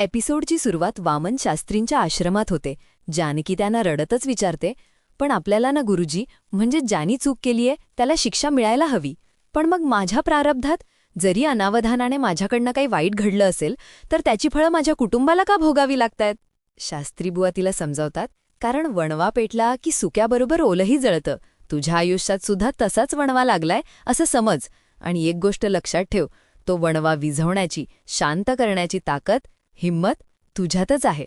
एपिसोडची सुरुवात वामन शास्त्रींच्या आश्रमात होते. जानकी त्यांना रडतच विचारते पण आपल्याला ना गुरुजी म्हणजे ज्यानी चूक केलीये त्याला शिक्षा मिळायला हवी. पण मग माझ्या प्रारब्धात जरी अनावधानाने माझ्याकडनं काही वाईट घडलं असेल तर त्याची फळं माझ्या कुटुंबाला का भोगावी लागतायत? शास्त्रीबुवा तिला समजावतात कारण वणवा पेटला की सुक्याबरोबर ओलही जळतं. तुझ्या आयुष्यात सुद्धा तसाच वणवा लागलाय असं समज. आणि एक गोष्ट लक्षात ठेव तो वणवा विझवण्याची शांत करण्याची ताकद हिम्मत तुझ्यातच आहे.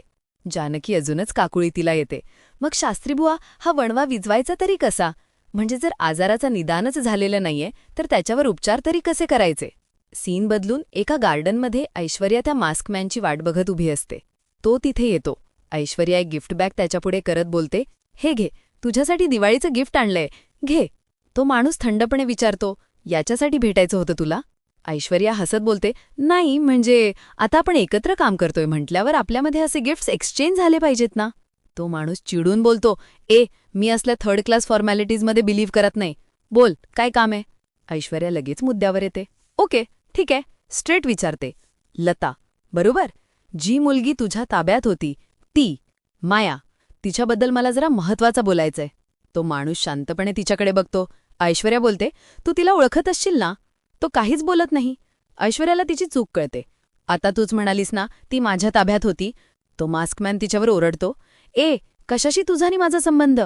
जानकी अजूनच काकुळी तिला येते. मग शास्त्रीबुवा हा वणवा विजवायचा तरी कसा? म्हणजे जर आजाराचं निदानच झालेलं नाहीये तर त्याच्यावर उपचार तरी कसे करायचे? सीन बदलून एका गार्डनमध्ये ऐश्वर्या त्या मास्कमॅनची वाट बघत उभी असते. तो तिथे येतो. ऐश्वर्या एक गिफ्ट बॅग त्याच्यापुढे करत बोलते हे घे तुझ्यासाठी दिवाळीचं गिफ्ट आणलंय. घे. तो माणूस थंडपणे विचारतो याच्यासाठी भेटायचं होतं तुला? ऐश्वर्या हसत बोलते नाही म्हणजे आता आपण एकत्र काम करतोय म्हटल्यावर आपल्यामध्ये असे गिफ्ट्स एक्सचेंज झाले पाहिजेत ना. तो माणूस चिडून बोलतो ए मी असल्या थर्ड क्लास फॉर्मॅलिटीजमध्ये बिलीव्ह करत नाही. बोल काय काम आहे? ऐश्वर्या लगेच मुद्द्यावर येते ओके ठीक आहे. स्ट्रेट विचारते लता बरोबर? जी मुलगी तुझ्या ताब्यात होती ती माया तिच्याबद्दल मला जरा महत्त्वाचा बोलायचंय. तो माणूस शांतपणे तिच्याकडे बघतो. ऐश्वर्या बोलते तू तिला ओळखत असशील ना? तो काहीच बोलत नाही. ऐश्वर्याला तिची चूक कळते. आता तूच म्हणालीस ना ती माझ्या ताब्यात होती. तो मास्कमॅन तिच्यावर ओरडतो. ए कशाशी तुझा आणि माझा संबंध?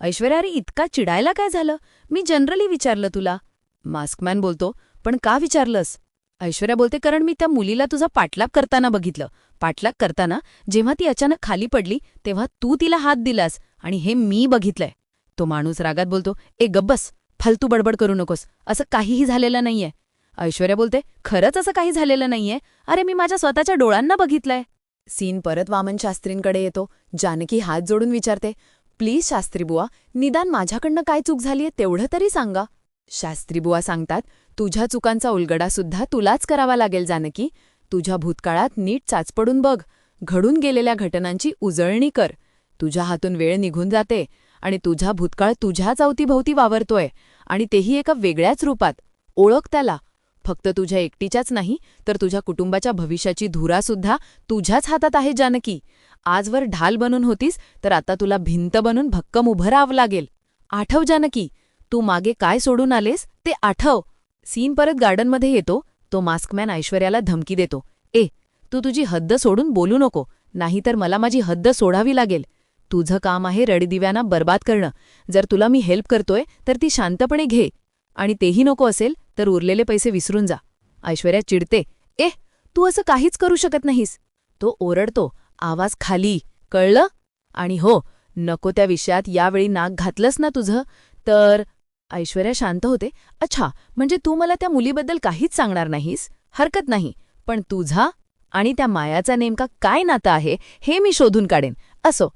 ऐश्वर्या अरे इतका चिडायला काय झालं? मी जनरली विचारलं तुला. मास्कमॅन बोलतो पण का विचारलंस? ऐश्वर्या बोलते कारण मी त्या मुलीला तुझा पाठलाग करताना बघितलं. पाठलाग करताना जेव्हा ती अचानक खाली पडली तेव्हा तू तिला हात दिलास आणि हे मी बघितलंय. तो माणूस रागात बोलतो ए गब्बस फालतू बडबड करू नकोस. असं काहीही झालेलं नाहीये. ऐश्वर्या बोलते खरंच असं काही झालेलं नाहीये. अरे मी माझ्या स्वतःच्या डोळ्यांना बघितलंय. सीन परत वामन शास्त्रींकडे येतो. जानकी हात जोडून विचारते प्लीज शास्त्रीबुवा निदान माझ्याकडनं काय चूक झालीये तेवढं तरी सांगा. शास्त्रीबुवा सांगतात तुझ्या चुकांचा उलगडा सुद्धा तुलाच करावा लागेल जानकी. तुझ्या भूतकाळात नीट चाचपडून बघ. घडून गेलेल्या घटनांची उजळणी कर. तुझ्या हातून वेळ निघून जाते आणि तुझा भूतकाळ तुझ्याच अवतीभोवती वावरतोय आणि तेही एका वेगळ्याच रूपात. ओळख त्याला. फक्त तुझ्या एकटीच्याच नाही तर तुझ्या कुटुंबाच्या भविष्याची धुरासुद्धा तुझ्याच हातात आहे जानकी. आजवर ढाल बनून होतीस तर आता तुला भिंत बनून भक्कम उभं राहावं लागेल. आठव जानकी. तू मागे काय सोडून आलेस ते आठव. सीन परत गार्डनमध्ये येतो. तो मास्कमॅन ऐश्वर्याला धमकी देतो. ए तू तुझी हद्द सोडून बोलू नको. नाहीतर मला माझी हद्द सोडावी लागेल. तुझं काम आहे रडदिव्यांना बर्बाद करणं. जर तुला मी हेल्प करतोय तर ती शांतपणे घे. आणि तेही नको असेल तर उरलेले पैसे विसरून जा. ऐश्वर्या चिडते. ए तू असं काहीच करू शकत नाहीस. तो ओरडतो. आवाज खाली. कळलं? आणि हो नको त्या विषयात यावेळी नाक घातलंस ना तुझं? तर ऐश्वर्या शांत होते. अच्छा म्हणजे तू मला त्या मुलीबद्दल काहीच सांगणार नाहीस? हरकत नाही. पण तुझा आणि त्या मायाचा नेमका काय नातं आहे हे मी शोधून काढेन. असो.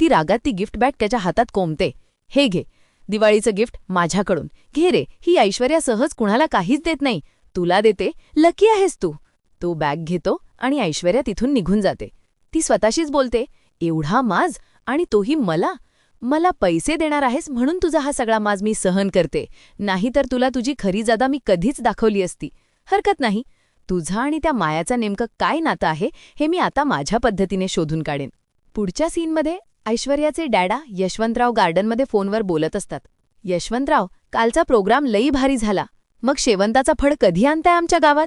ती रागात ती गिफ्ट बॅग त्याच्या हातात कोंबते. हे घे. दिवाळीचं गिफ्ट माझ्याकडून. घे रे ही ऐश्वर्या सहज कुणाला काहीच देत नाही. तुला देते लकी आहेस तू. तो बॅग घेतो आणि ऐश्वर्या तिथून निघून जाते. ती स्वतःशीच बोलते एवढा माज आणि तोही मला? मला पैसे देणार आहेस म्हणून तुझा हा सगळा माज मी सहन करते. नाहीतर तुला तुझी खरी जादा मी कधीच दाखवली असती. हरकत नाही. तुझा आणि त्या मायाचा नेमकं काय नातं आहे हे मी आता माझ्या पद्धतीने शोधून काढेन. पुढच्या सीनमध्ये ऐश्वर्याचे डॅडा यशवंतराव गार्डनमध्ये फोनवर बोलत असतात. यशवंतराव कालचा प्रोग्राम लई भारी झाला. मग शेवंताचा फड कधी आणताय आमच्या गावात?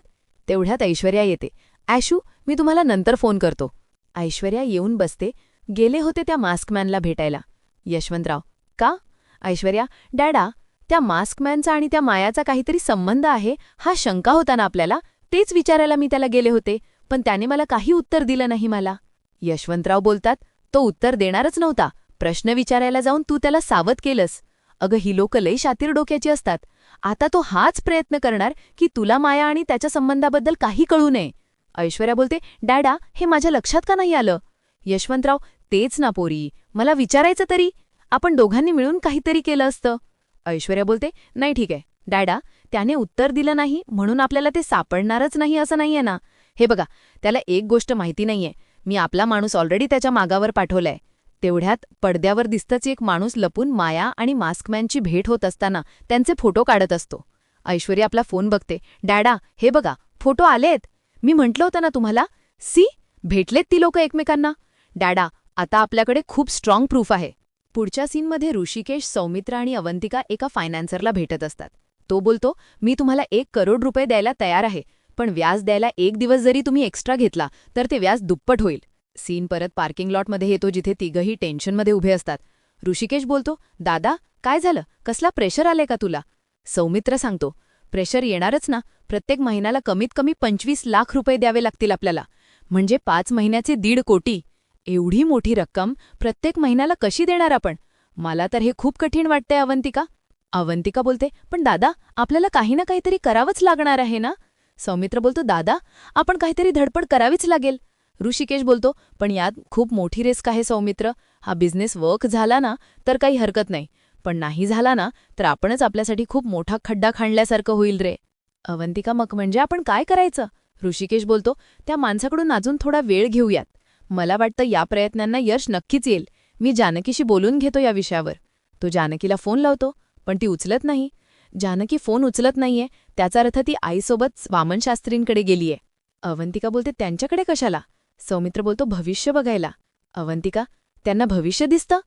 तेवढ्यात ऐश्वर्या येते. ऐशू मी तुम्हाला नंतर फोन करतो. ऐश्वर्या येऊन बसते. गेले होते त्या मास्कमॅनला भेटायला. यशवंतराव का? ऐश्वर्या डॅडा त्या मास्कमॅनचा आणि त्या मायाचा काहीतरी संबंध आहे. हा शंका होता ना आपल्याला. तेच विचारायला मी त्याला गेले होते. पण त्याने मला काही उत्तर दिलं नाही मला. यशवंतराव बोलतात तो उत्तर देणारच नव्हता. प्रश्न विचारायला जाऊन तू त्याला सावध केलंस. अगं ही लोक लय शातीर डोक्याची असतात. आता तो हाच प्रयत्न करणार की तुला माया आणि त्याच्या संबंधाबद्दल काही कळू नये. ऐश्वर्या बोलते डॅडा हे माझ्या लक्षात का नाही आलं? यशवंतराव तेच ना पोरी. मला विचारायचं तरी? आपण दोघांनी मिळून काहीतरी केलं असतं. ऐश्वर्या बोलते नाही ठीक आहे. डॅडा त्याने उत्तर दिलं नाही म्हणून आपल्याला ते सापडणारच नाही असं नाहीये ना. हे बघा त्याला एक गोष्ट माहिती नाहीये. मी आपला माणूस ऑलरेडी त्याच्या मागावर पाठवलाय. तेवढ्यात पडद्यावर दिसतच एक माणूस लपून माया आणि मास्कमॅनची भेट होत असताना त्यांचे फोटो काढत असतो. ऐश्वर्या आपला फोन बघते. डॅडा हे बघा फोटो आलेत. मी म्हटलं होतं ना तुम्हाला? सी भेटलेत ती लोक एकमेकांना. डॅडा आता आपल्याकडे खूप स्ट्रॉंग प्रूफ आहे. पुढच्या सीनमध्ये ऋषिकेश सौमित्रा आणि अवंतिका एका फायनान्सरला भेटत असतात. तो बोलतो मी तुम्हाला एक करोड रुपये द्यायला तयार आहे. पण व्याज द्यायला एक दिवस जरी तुम्ही एक्स्ट्रा घेतला तर ते व्याज दुप्पट होईल. सीन परत पार्किंग लॉटमध्ये येतो जिथे तिघही टेन्शनमध्ये उभे असतात. ऋषिकेश बोलतो दादा काय झालं? कसला प्रेशर आले का तुला? सौमित्र सांगतो प्रेशर येणारच ना. प्रत्येक महिन्याला कमीत कमी पंचवीस लाख रुपये द्यावे लागतील आपल्याला. म्हणजे पाच महिन्याचे दीड कोटी. एवढी मोठी रक्कम प्रत्येक महिन्याला कशी देणार आपण? मला तर हे खूप कठीण वाटतंय अवंतिका. अवंतिका बोलते पण दादा आपल्याला काही ना काहीतरी करावंच लागणार आहे ना? सौमित्र बोलतो दादा आपण काहीतरी धडपड करावीच लागेल. ऋषिकेश बोलतो पण यात खूप मोठी रिस्क आहे सौमित्र. हा बिझनेस वर्क झाला ना तर काही हरकत नाही. पण नाही झाला ना तर आपणच आपल्यासाठी खूप मोठा खड्डा खाणल्यासारखं होईल रे. अवंतिका मग म्हणजे आपण काय करायचं? ऋषिकेश बोलतो त्या माणसाकडून अजून थोडा वेळ घेऊयात. मला वाटतं या प्रयत्नांना यश नक्कीच येईल. मी जानकीशी बोलून घेतो या विषयावर. तो जानकीला फोन लावतो पण ती उचलत नाही. जानकी फोन उचलत नाहीये त्याचा अर्थ ती आईसोबत वामनशास्त्रींकडे गेलीये. अवंतिका बोलते त्यांच्याकडे कशाला? सौमित्र बोलतो भविष्य बघायला. अवंतिका त्यांना भविष्य दिसतं?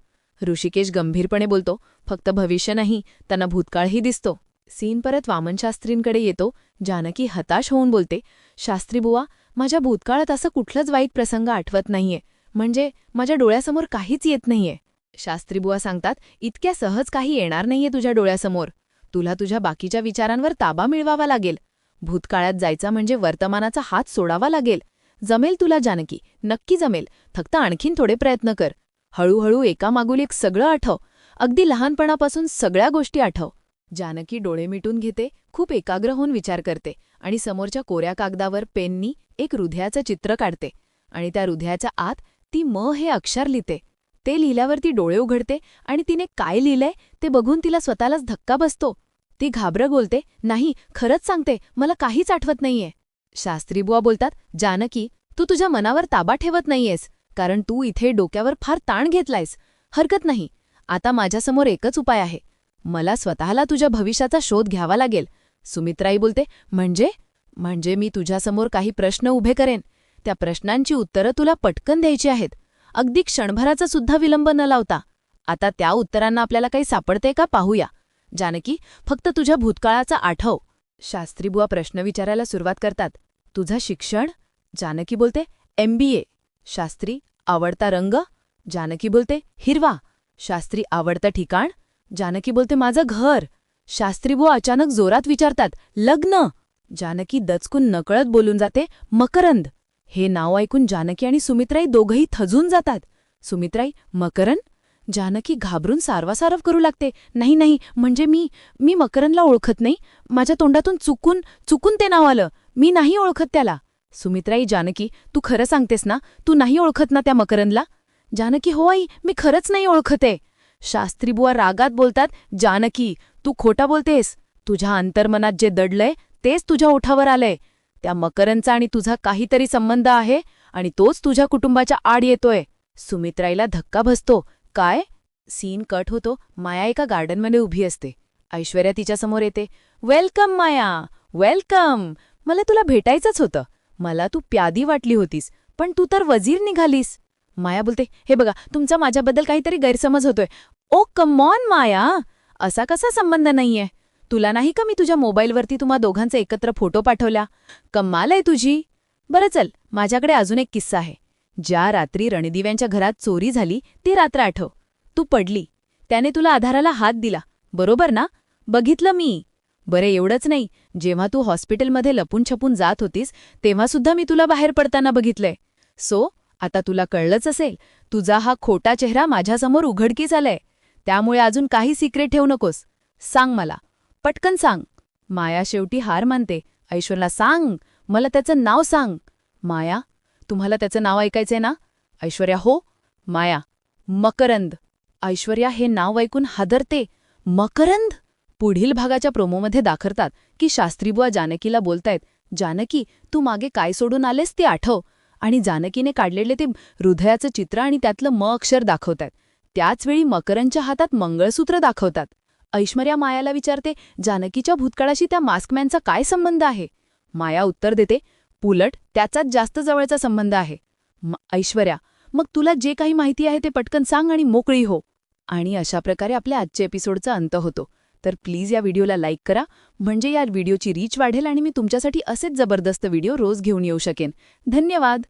ऋषिकेश गंभीरपणे बोलतो फक्त भविष्य नाही त्यांना भूतकाळही दिसतो. सीन परत वामनशास्त्रींकडे येतो जानकी हताश होऊन बोलते शास्त्रीबुवा माझ्या भूतकाळात असं कुठलंच वाईट प्रसंग आठवत नाहीये म्हणजे माझ्या डोळ्यासमोर काहीच येत नाहीये. शास्त्रीबुवा सांगतात इतक्या सहज काही येणार नाहीये तुझ्या डोळ्यासमोर. तुला तुझ्या बाकीच्या विचारांवर ताबा मिळवावा लागेल. भूतकाळात जायचा म्हणजे वर्तमानाचा हात सोडावा लागेल. जमेल तुला जानकी नक्की जमेल. फक्त आणखीन थोडे प्रयत्न कर. हळूहळू एकामागूल एक सगळं आठव. अगदी लहानपणापासून सगळ्या गोष्टी आठव. जानकी डोळे मिटून घेते खूप एकाग्र होऊन विचार करते आणि समोरच्या कोऱ्या कागदावर पेननी एक हृदयाचं चित्र काढते आणि त्या हृदयाच्या आत ती म हे अक्षर लिहिते. ते लिहिल्यावर ती डोळे उघडते आणि तिने काय लिहिलंय ते बघून तिला स्वतःलाच धक्का बसतो. ती घाबरं बोलते नाही खरंच सांगते मला काहीच आठवत नाहीये. शास्त्रीबुवा बोलतात जानकी तू तुझ्या मनावर ताबा ठेवत नाहीयेस कारण तू इथे डोक्यावर फार ताण घेतलायस. हरकत नाही आता माझ्यासमोर एकच उपाय आहे. मला स्वतःला तुझ्या भविष्याचा शोध घ्यावा लागेल. सुमित्राई बोलते म्हणजे? म्हणजे मी तुझ्यासमोर काही प्रश्न उभे करेन. त्या प्रश्नांची उत्तरं तुला पटकन द्यायची आहेत. अगदी क्षणभराचा सुद्धा विलंब न लावता. आता त्या उत्तरांना आपल्याला काही सापडते का पाहूया. जानकी फक्त तुझ्या भूतकाळाचा आठव. शास्त्रीबुवा प्रश्न विचारायला सुरुवात करतात. तुझं शिक्षण? जानकी बोलते एमबीए शास्त्री आवडता रंग? जानकी बोलते हिरवा. शास्त्री आवडतं ठिकाण? जानकी बोलते माझं घर. शास्त्रीबुवा अचानक जोरात विचारतात लग्न? जानकी दचकून नकळत बोलून जाते मकरंद. हे नाव ऐकून जानकी आणि सुमित्राई दोघंही थजून जातात. सुमित्राई मकरन जानकी घाबरून सारवासारव करू लागते. नाही नाही म्हणजे मी मी मकरनला ओळखत नाही. माझ्या तोंडातून चुकून चुकून ते नाव आलं. मी नाही ओळखत त्याला. सुमित्राई जानकी तू खरं सांगतेस ना? तू नाही ओळखत ना त्या मकरनला जानकी हो आई मी खरंच नाही ओळखते. शास्त्रीबुवा रागात बोलतात जानकी तू खोटा बोलतेस. तुझ्या अंतर्मनात जे दडलंय तेच तुझ्या ओठावर आलंय. त्या मकरनचा आणि तुझा काहीतरी संबंध आहे आणि तोच तुझ्या कुटुंबाच्या आड येतोय. सुमित्राईला धक्का बसतो. काय? सीन कट होतो. माया एका गार्डनमध्ये उभी असते. ऐश्वर्या तिच्यासमोर येते. वेलकम माया! वेलकम! मला तुला भेटायचंच होतं. मला तू प्यादी वाटली होतीस पण तू तर वजीर निघालीस. माया बोलते हे बघा तुमचा माझ्याबद्दल काहीतरी गैरसमज होतोय. Oh come on Maya! असा कसा संबंध नाहीये? तुला नाही का मी तुझ्या मोबाईलवरती तुम्हा दोघांचे एकत्र फोटो पाठवल्या कम्माल आहे तुझी. बरं चल माझ्याकडे अजून एक किस्सा आहे. ज्या रात्री रणदिव्यांच्या घरात चोरी झाली ती रात्र आठव. तू पडली. त्याने तुला आधाराला हात दिला. बरोबर ना? बघितलं मी. बरे एवढंच नाही. जेव्हा तू हॉस्पिटलमध्ये लपून छपून जात होतीस तेव्हासुद्धा मी तुला बाहेर पडताना बघितलंय. सो आता तुला कळलंच असेल तुझा हा खोटा चेहरा माझ्यासमोर उघडकीच आलाय. त्यामुळे अजून काही सिक्रेट ठेवू नकोस. सांग मला. पटकन सांग. माया शेवटी हार मानते. ऐश्वर्याला सांग. मला त्याचं नाव सांग. माया तुम्हाला त्याचं नाव ऐकायचंय ना? ऐश्वर्या हो. माया मकरंद. ऐश्वर्या हे नाव ऐकून हादरते. मकरंद? पुढील भागाच्या प्रोमोमध्ये दाखवतात की शास्त्रीबुवा जानकीला बोलतायत जानकी तू मागे काय सोडून आलेस ते आठव. आणि जानकीने काढलेले ते हृदयाचं चित्र आणि त्यातलं म अक्षर दाखवतात त्याचवेळी मकरंदच्या हातात मंगळसूत्र दाखवतात. ऐश्वर्या मायाला विचारते जानकीच्या भूतकाळाशी त्या मास्कमॅनचा काय संबंध आहे? माया उत्तर देते पुलट त्याचाच जास्त जवळचा संबंध आहे. ऐश्वर्या मग तुला जे काही माहिती आहे ते पटकन सांग आणि मोकळी हो. आणि अशा प्रकारे आपल्या आजच्या एपिसोडचा अंत होतो. तर प्लीज या व्हिडिओला लाईक करा म्हणजे या व्हिडिओची रीच वाढेल आणि मी तुमच्यासाठी असेच जबरदस्त व्हिडिओ रोज घेऊन येऊ शकेन. धन्यवाद!